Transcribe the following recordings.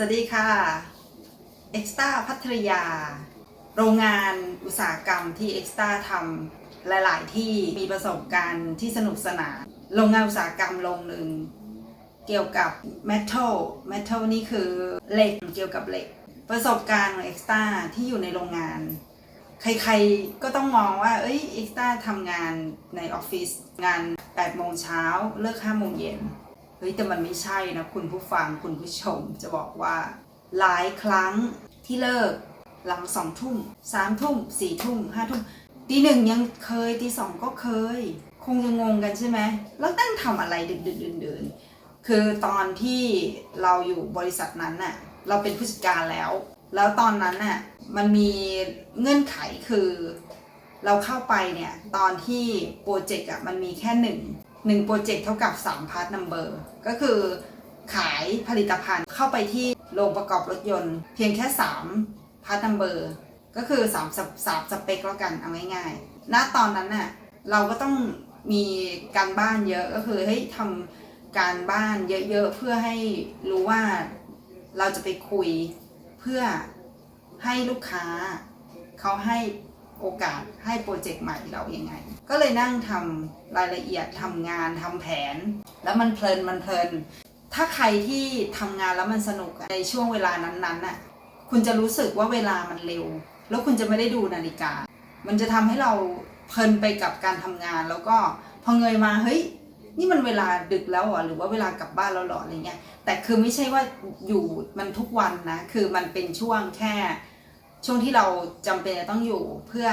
สวัสดีค่ะเอ็กซ์ต้าพัทยา โรงงานอุตสาหกรรมที่เอ็กซ์ต้าทำหลาย ๆ ที่มีประสบการณ์ที่สนุกสนาน โรงงานอุตสาหกรรมโรงหนึ่งเกี่ยวกับเมทัลเมทัลนี่คือเหล็กเกี่ยวกับเหล็ก ประสบการณ์ของเอ็กซ์ต้าที่อยู่ในโรงงาน ใครๆก็ต้องมองว่า เอ้ยเอ็กซ์ต้าทำงานในออฟฟิศงาน8โมงเช้าเลิก5โมงเย็น เฮ้ยแต่มันไม่ใช่นะคุณผู้ฟังคุณผู้ชมจะบอกว่า หลายครั้งที่เลิกหลังสองทุ่มสามทุ่มสี่ทุ่มห้าทุ่มตีหนึ่งยังเคยตีสองก็เคย คงจะงงกันใช่ไหมแล้วตั้งทำอะไรดึกดึกดื่นดื่นคือตอนที่เราอยู่บริษัทนั้นน่ะเราเป็นผู้จัดการแล้ว แล้วตอนนั้นน่ะมันมีเงื่อนไขคือ เราเข้าไปเนี่ยตอนที่โปรเจกต์อะมันมีแค่หนึ่ง หนึ่งโปรเจกต์เท่ากับ3พาร์ทนัมเบอร์ก็คือขายผลิตภัณฑ์เข้าไปที่โรงประกอบรถยนต์ เพียงแค่ 3พาร์ทนัมเบอร์ก็คือ3สามสเปคแล้วกันเอาง่ายๆณตอนนั้นน่ะเราก็ต้องมีการบ้านเยอะก็คือเฮ้ยทำการบ้านเยอะๆเพื่อให้รู้ว่าเราจะไปคุยเพื่อให้ลูกค้าเขาให้ โอกาสให้โปรเจกต์ใหม่เรายังไง ก็เลยนั่งทำรายละเอียดทำงานทำแผน แล้วมันเพลินมันเพลิน ถ้าใครที่ทำงานแล้วมันสนุกในช่วงเวลานั้นๆน่ะคุณจะรู้สึกว่าเวลามันเร็ว แล้วคุณจะไม่ได้ดูนาฬิกา มันจะทำให้เราเพลินไปกับการทำงาน แล้วก็พอเงยมาเฮ้ยนี่มันเวลาดึกแล้วหรอหรือว่าเวลากลับบ้านแล้วหรออะไรเงี้ยแต่คือไม่ใช่ว่าอยู่มันทุกวันนะ คือมันเป็นช่วงแค่ ช่วงที่เราจำเป็นจะต้องอยู่เพื่อ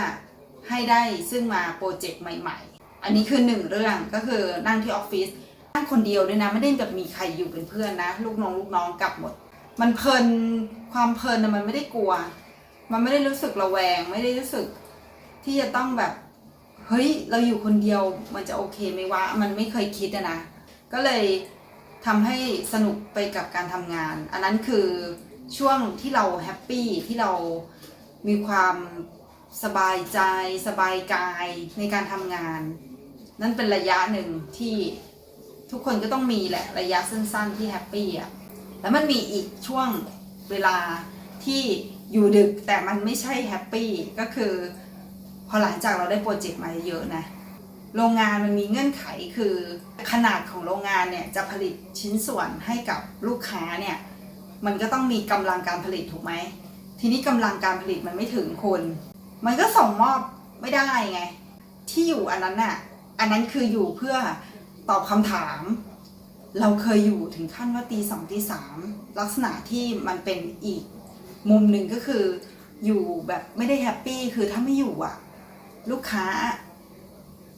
ให้ได้ซึ่งมาโปรเจกต์ใหม่ ๆ อันนี้คือหนึ่งเรื่องก็คือนั่งที่ออฟฟิศนั่งคนเดียวด้วยนะไม่ได้แบบมีใครอยู่เป็นเพื่อนนะ ลูกน้องลูกน้องกลับหมด มันเพลินความเพลินนะมันไม่ได้กลัว มันไม่ได้รู้สึกระแวง ไม่ได้รู้สึกที่จะต้องแบบเฮ้ยเราอยู่คนเดียวมันจะโอเคไหมวะมันไม่เคยคิดนะ ก็เลยทำให้สนุกไปกับการทำงาน อันนั้นคือช่วงที่เราแฮปปี้ที่เรา มีความสบายใจ สบายกายในการทำงาน นั่นเป็นระยะหนึ่งที่ทุกคนก็ต้องมีแหละระยะสั้นๆที่แฮปปี้อะแล้วมันมีอีกช่วงเวลาที่อยู่ดึกแต่มันไม่ใช่แฮปปี้ก็คือ พอหลังจากเราได้โปรเจกต์มาเยอะนะ โรงงานมันมีเงื่อนไขคือขนาดของโรงงานเนี่ยจะผลิตชิ้นส่วนให้กับลูกค้าเนี่ย มันก็ต้องมีกำลังการผลิตถูกไหม ทีนี้กำลังการผลิตมันไม่ถึงคน มันก็ส่งมอบไม่ได้ไง ที่อยู่อันนั้นน่ะ อันนั้นคืออยู่เพื่อตอบคำถาม เราเคยอยู่ถึงขั้นว่าตีสองตีสามลักษณะที่มันเป็นอีก มุมหนึ่งก็คืออยู่แบบไม่ได้แฮปปี้คือถ้าไม่อยู่อะ ลูกค้า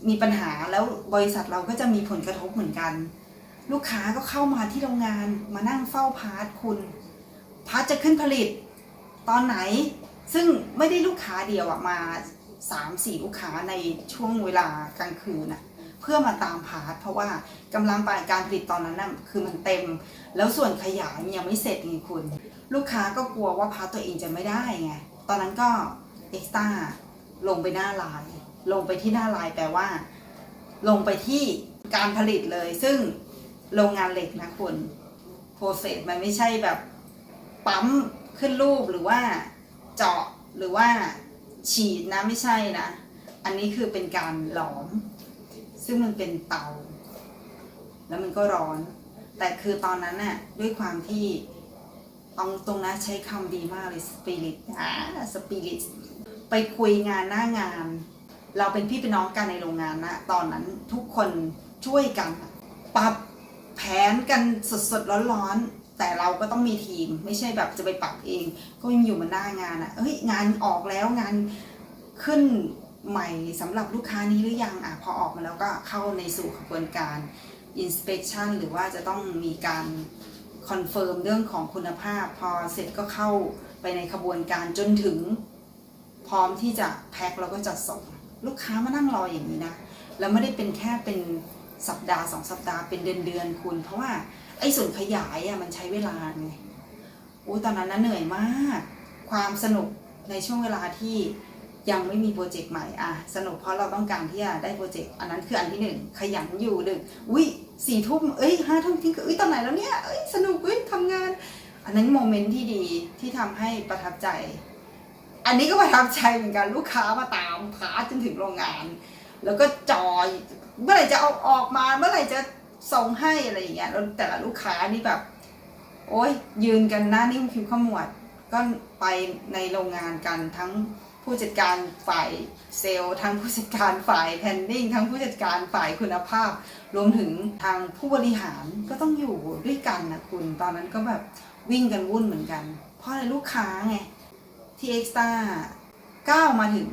มีปัญหาแล้วบริษัทเราก็จะมีผลกระทบเหมือนกัน ลูกค้าก็เข้ามาที่โรงงานมานั่งเฝ้าพาร์ทคุณ พาร์ทจะขึ้นผลิต ตอนไหนซึ่งไม่ได้ลูกค้าเดียวอะมาสามสี่ลูกค้าในช่วงเวลากลางคืนอะเพื่อมาตามพาร์ทเพราะว่ากำลังการผลิตตอนนั้นน่ะคือมันเต็ม แล้วส่วนขยายยังไม่เสร็จไงคุณ ลูกค้าก็กลัวว่าพาร์ทตัวเองจะไม่ได้ไงตอนนั้นก็เอ็กซ์ต้าลงไปหน้าลน์ลงไปที่หน้าลน์แปลว่า ลงไปที่การผลิตเลย ซึ่งโรงงานเหล็กนะคุณโปรเซสมันไม่ใช่แบบปั๊ม ขึ้นรูปหรือว่าเจาะหรือว่าฉีดนะไม่ใช่นะ อันนี้คือเป็นการหลอม ซึ่งมันเป็นเตา แล้วมันก็ร้อน แต่คือตอนนั้นน่ะด้วยความที่ตรงตรงนั้นใช้คำดีมากเลยสปิริตอ่าสปิริตไปคุยงานหน้างาน เราเป็นพี่เป็นน้องกันในโรงงานนะตอนนั้นทุกคนช่วยกันปรับแผนกันสดๆร้อนๆ แต่เราก็ต้องมีทีม ไม่ใช่แบบจะไปปรับเอง ก็ยังอยู่มาหน้างานอะ่ะเฮ้ยงานออกแล้วงานขึ้นใหม่สำหรับลูกค้านี้หรือยังอะพอออกมาแล้วก็เข้าในสู่กระบวนการ inspection หรือว่าจะต้องมีการคอนเฟิร์มเรื่องของคุณภาพ พอเสร็จก็เข้าไปในขบวนการจนถึง พร้อมที่จะแพ็คแล้วก็จัดส่ง ลูกค้ามานั่งรออย่างนี้นะ แล้วไม่ได้เป็นแค่เป็น สัปดาห์สองสัปดาห์เป็นเดือนเดือนคุณ เพราะว่าไอ้ส่วนขยายอะมันใช้เวลาไงอู้ตอนนั้นนะเหนื่อยมาก ความสนุกในช่วงเวลาที่ยังไม่มีโปรเจกต์ใหม่อะสนุกเพราะเราต้องการที่จะได้โปรเจกต์อันนั้นคืออันที่หนึ่งขยันอยู่ดึกอุ้ยสี่ทุ่มเอ้ยห้าทุ่มทิ้งคือเอ้ยตอนไหนแล้วเนี่ยเอ้ยสนุกเอ้ยทำงาน อันนั้นโมเมนต์ที่ดีที่ทำให้ประทับใจ อันนี้ก็ประทับใจเหมือนกันลูกค้ามาตามพาจนถึงโรงงาน แล้วก็จอยเมื่อไหร่จะเอาออกมาเมื่อไหร่จะส่งให้อะไรอย่างเงี้ยแล้วแต่ละลูกค้านี่แบบ โอ้ยยืนกันหน้านิ่งคิ้วขมวด ก็ไปในโรงงานกันทั้งผู้จัดการฝ่ายเซลล์ทั้งผู้จัดการฝ่ายแพนดิ้งทั้งผู้จัดการฝ่ายคุณภาพ รวมถึงทางผู้บริหารก็ต้องอยู่ด้วยกันนะคุณ ตอนนั้นก็แบบวิ่งกันวุ่นเหมือนกัน เพราะอะไรลูกค้าไงที่เอ็กซ์ต้าก้าวมาถึง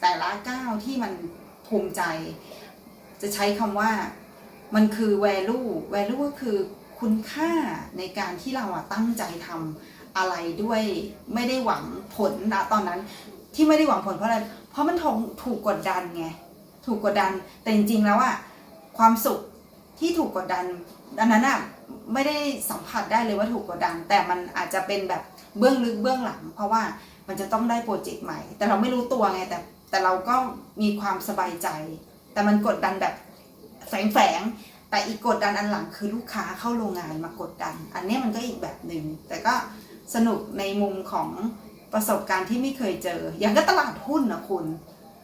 แต่ละก้าวที่มัน ภูมิใจ จะใช้คำว่ามันคือ value value ก็คือคุณค่าในการที่เราอะตั้งใจทำอะไรด้วยไม่ได้หวังผลนะตอนนั้นที่ไม่ได้หวังผลเพราะอะไร เพราะมันถูกถูกกดดันไง ถูกกดดัน แต่จริงๆแล้วอะความสุขที่ถูกกดดันอันนั้นอะไม่ได้สัมผัสได้เลยว่าถูกกดดัน แต่มันอาจจะเป็นแบบเบื้องลึกเบื้องหลัง เพราะว่ามันจะต้องได้โปรเจกต์ใหม่ แต่เราไม่รู้ตัวไง แต่ แต่เราก็มีความสบายใจ แต่มันกดดันแบบแฝงๆแต่อีกกดดันอันหลังคือลูกค้าเข้าโรงงานมากดดัน อันนี้มันก็อีกแบบหนึ่งแต่ก็สนุกในมุมของประสบการณ์ที่ไม่เคยเจอ อย่างก็ตลาดหุ้นนะคุณ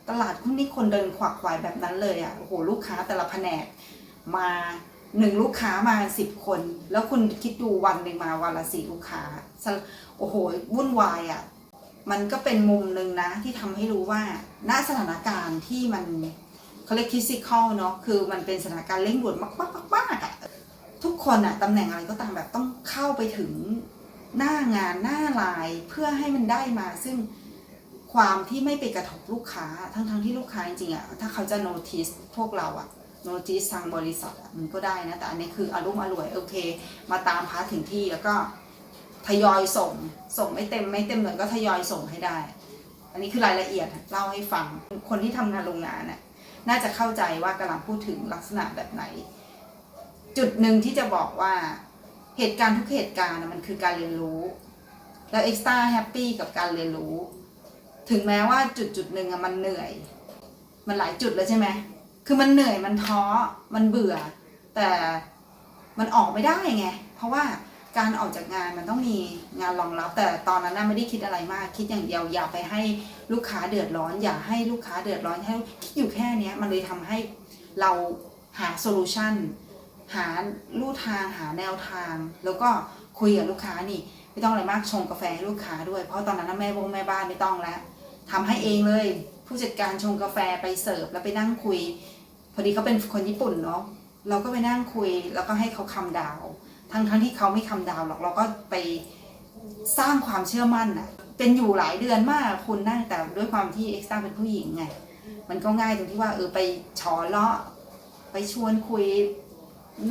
ตลาดหุ้นนี่คนเดินขวักไขวายแบบนั้นเลยอะ่ะโอ้โหลูกค้าแต่ละแผนกมาหนึ่งลูกค้ามาสิบคน แล้วคุณคิดดูวันหนึ่งมาวันละสี่ลูกค้า โอ้โห วุ่นวายอะ่ะ มันก็เป็นมุมหนึ่งนะที่ทำให้รู้ว่าณสถานการณ์ที่มันเขาเรียกคิสิคอลเนาะคือมันเป็นสถานการณ์เร่งด่วนมากๆๆๆอะทุกคนอะตำแหน่งอะไรก็ตามแบบต้องเข้าไปถึงหน้างานหน้าลน์เพื่อให้มันได้มา ซึ่งความที่ไม่ไปกระทบลูกค้าทั้งๆที่ลูกค้าจริงๆอะถ้าเขาจะโนติสพวกเราอะโนติสทางบริษัทอะมันก็ได้นะแต่อันนี้คืออารมณ์อร่วยโอเค มาตามพาร์ทถึงที่แล้วก็ ทยอยส่ง ส่งไม่เต็มไม่เต็มหน่วยก็ทยอยส่งให้ได้ อันนี้คือรายละเอียดเล่าให้ฟังคนที่ทำงานโรงงานน่ะน่าจะเข้าใจว่ากำลังพูดถึงลักษณะแบบไหน จุดหนึ่งที่จะบอกว่าเหตุการณ์ทุกเหตุการณ์มันคือการเรียนรู้ แล้วเอ็กซ์ต้าแฮปปี้กับการเรียนรู้ ถึงแม้ว่าจุดจุดหนึ่งมันเหนื่อย มันหลายจุดแล้วใช่ไหมคือมันเหนื่อยมันท้อมันเบื่อ แต่มันออกไม่ได้ไง เพราะว่า การออกจากงานมันต้องมีงานรองรับ แต่ตอนนั้นน่ะไม่ได้คิดอะไรมาก คิดอย่างเดียวอย่าไปให้ลูกค้าเดือดร้อน อย่าให้ลูกค้าเดือดร้อนให้คิดอยู่แค่เนี้ยมันเลยทำให้เราหาโซลูชันหาลู่ทางหาแนวทาง แล้วก็คุยกับลูกค้านี่ ไม่ต้องอะไรมากชงกาแฟให้ลูกค้าด้วย เพราะตอนนั้นนะแม่บงแม่บ้านไม่ต้องแล้วทำให้เองเลย ผู้จัดการชงกาแฟไปเสิร์ฟแล้วไปนั่งคุย พอดีเขาเป็นคนญี่ปุ่นเนาะเราก็ไปนั่งคุย แล้วก็ให้เขาคำดาว ทั้งทั้งที่เขาไม่คำดาวหรอกเราก็ไปสร้างความเชื่อมั่นอะเป็นอยู่หลายเดือนมากคุณนั่งแต่ด้วยความที่เอ็กซ์ต้าเป็นผู้หญิงไงมันก็ง่ายตรงที่ว่าเออไปฉอเลาะ ไปชวนคุย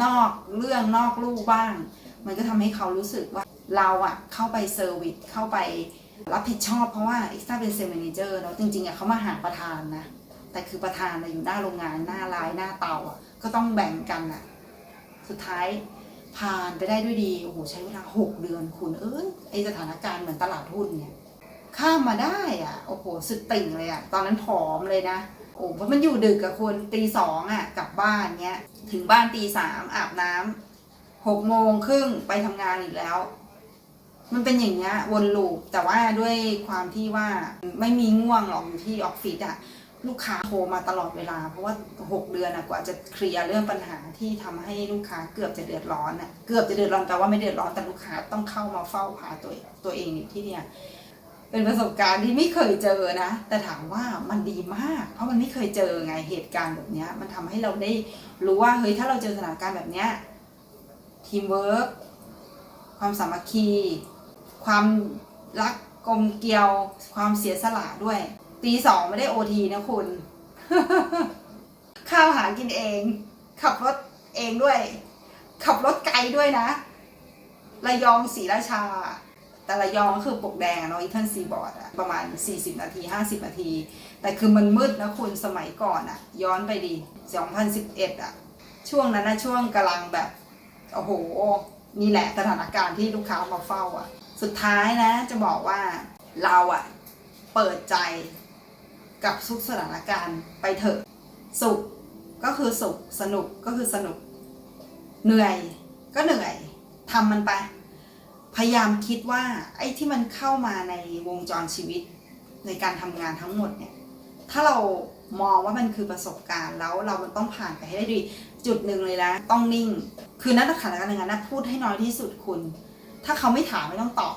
นอกเรื่องนอกลู่บ้าง มันก็ทำให้เขารู้สึกว่าเราอะเข้าไปเซอร์วิสเข้าไปรับผิดชอบเพราะว่าเอ็กซ์ต้าเป็นเซลล์แมเนเจอร์เนาะจริงๆอะเขามาหาประธานนะ แต่คือประธานอะอยู่หน้าโรงงานหน้าลายหน้าเตาอะก็ต้องแบ่งกันอะสุดท้าย ผ่านไปได้ด้วยดี โอ้โห ใช้เวลาหกเดือนคุณเอ้ยไอสถานการณ์เหมือนตลาดหุ้นเนี่ย ข้ามมาได้อะ โอ้โห สุดติ่งเลยอะ ตอนนั้นผอมเลยนะ โอ้เพราะมันอยู่ดึกกับคนตีสองอะ กลับบ้านเนี้ย ถึงบ้านตีสามอาบน้ำหกโมงครึ่งไปทำงานอีกแล้ว มันเป็นอย่างเงี้ยวนลูปแต่ว่าด้วยความที่ว่าไม่มีง่วงหรอกอยู่ที่ออฟฟิศอะ ลูกค้าโทรมาตลอดเวลา เพราะว่า 6 เดือนอะกว่าจะเคลียร์เรื่องปัญหาที่ทำให้ลูกค้าเกือบจะเดือดร้อนอะเกือบจะเดือดร้อนแต่ว่าไม่เดือดร้อนแต่ลูกค้าต้องเข้ามาเฝ้าพาตัวตัวเองอยู่ที่เนี่ยเป็นประสบการณ์ที่ไม่เคยเจอนะ แต่ถามว่ามันดีมาก เพราะมันไม่เคยเจอไงเหตุการณ์แบบนี้มันทำให้เราได้รู้ว่าเฮ้ยถ้าเราเจอสถานการณ์แบบเนี้ยทีมเวิร์กความสามัคคี ความรักกลมเกลียว ความเสียสละด้วย ตีสองไม่ได้โอทีนะคุณ ข้าวหากินเอง ขับรถเองด้วย ขับรถไกลด้วยนะ ระยองศรีราชา แต่ระยองก็คือปกแดงเนาะอีทันซีบอร์ดอะประมาณ 40 นาที 50 นาที แต่คือมันมืดนะคุณสมัยก่อนอะย้อนไปดิ2011อะช่วงนั้นนะช่วงกำลังแบบ โอ้โห นี่แหละสถานการณ์ที่ลูกค้ามาเฝ้าอะสุดท้ายนะ จะบอกว่าเราอะเปิดใจ กับทุกสถานการณ์ไปเถอะ สุขก็คือสุขสนุกก็คือสนุก เหนื่อยก็เหนื่อยทำมันไป พยายามคิดว่าไอ้ที่มันเข้ามาในวงจรชีวิตในการทำงานทั้งหมดเนี่ย ถ้าเรามองว่ามันคือประสบการณ์แล้วเรามันต้องผ่านไปให้ได้ดีจุดหนึ่งเลยนะ ต้องนิ่ง คือนักข่าวการงานนะพูดให้น้อยที่สุดคุณ ถ้าเขาไม่ถามไม่ต้องตอบ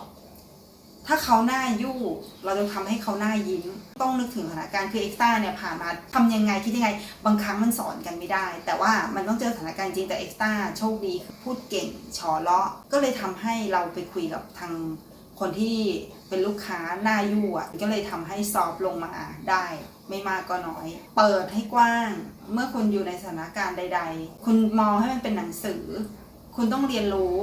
ถ้าเขาหน้ายู่เราจะทำให้เขาหน้ายิ้ม ต้องนึกถึงสถานการณ์คือเอ็กซ์ต้าเนี่ยผ่านมาทำยังไงคิดยังไง บางครั้งมันสอนกันไม่ได้ แต่ว่ามันต้องเจอสถานการณ์จริงแต่เอ็กซ์ต้าโชคดีคือพูดเก่งชอเลาะ ก็เลยทำให้เราไปคุยกับทางคนที่เป็นลูกค้าหน้ายู่อะก็เลยทำให้ซอฟลงมาได้ไม่มากก็น้อย เปิดให้กว้าง เมื่อคุณอยู่ในสถานการณ์ใด ๆ คุณมองให้มันเป็นหนังสือ คุณต้องเรียนรู้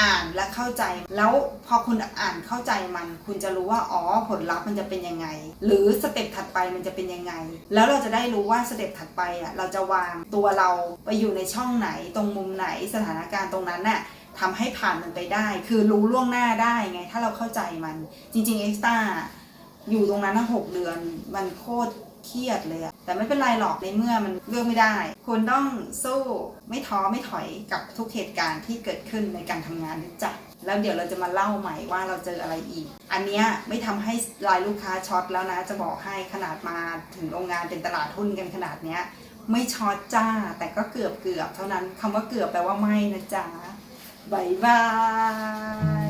อ่านและเข้าใจ แล้วพอคุณอ่านเข้าใจมัน คุณจะรู้ว่าอ๋อผลลัพธ์มันจะเป็นยังไง หรือสเต็ปถัดไปมันจะเป็นยังไง แล้วเราจะได้รู้ว่าสเต็ปถัดไปอะเราจะวางตัวเราไปอยู่ในช่องไหนตรงมุมไหนสถานการณ์ตรงนั้นน่ะทำให้ผ่านมันไปได้ คือรู้ล่วงหน้าได้ไง ถ้าเราเข้าใจมัน จริงๆเอ็กซ์ต้าอยู่ตรงนั้นหกเดือน มันโคตรเครียดเลยอะ แต่ไม่เป็นไรหรอกในเมื่อมันเลือกไม่ได้ คุณต้องสู้ไม่ท้อไม่ถอยกับทุกเหตุการณ์ที่เกิดขึ้นในการทำงานนะจ๊ะแล้วเดี๋ยวเราจะมาเล่าใหม่ว่าเราเจออะไรอีก อันเนี้ยไม่ทำให้รายลูกค้าช็อตแล้วนะจะบอกให้ขนาดมาถึงโรงงานเป็นตลาดหุ้นกันขนาดเนี้ยไม่ช็อตจ้า แต่ก็เกือบเกือบๆเท่านั้นคำว่าเกือบแปลว่าไม่นะจ๊ะบายบาย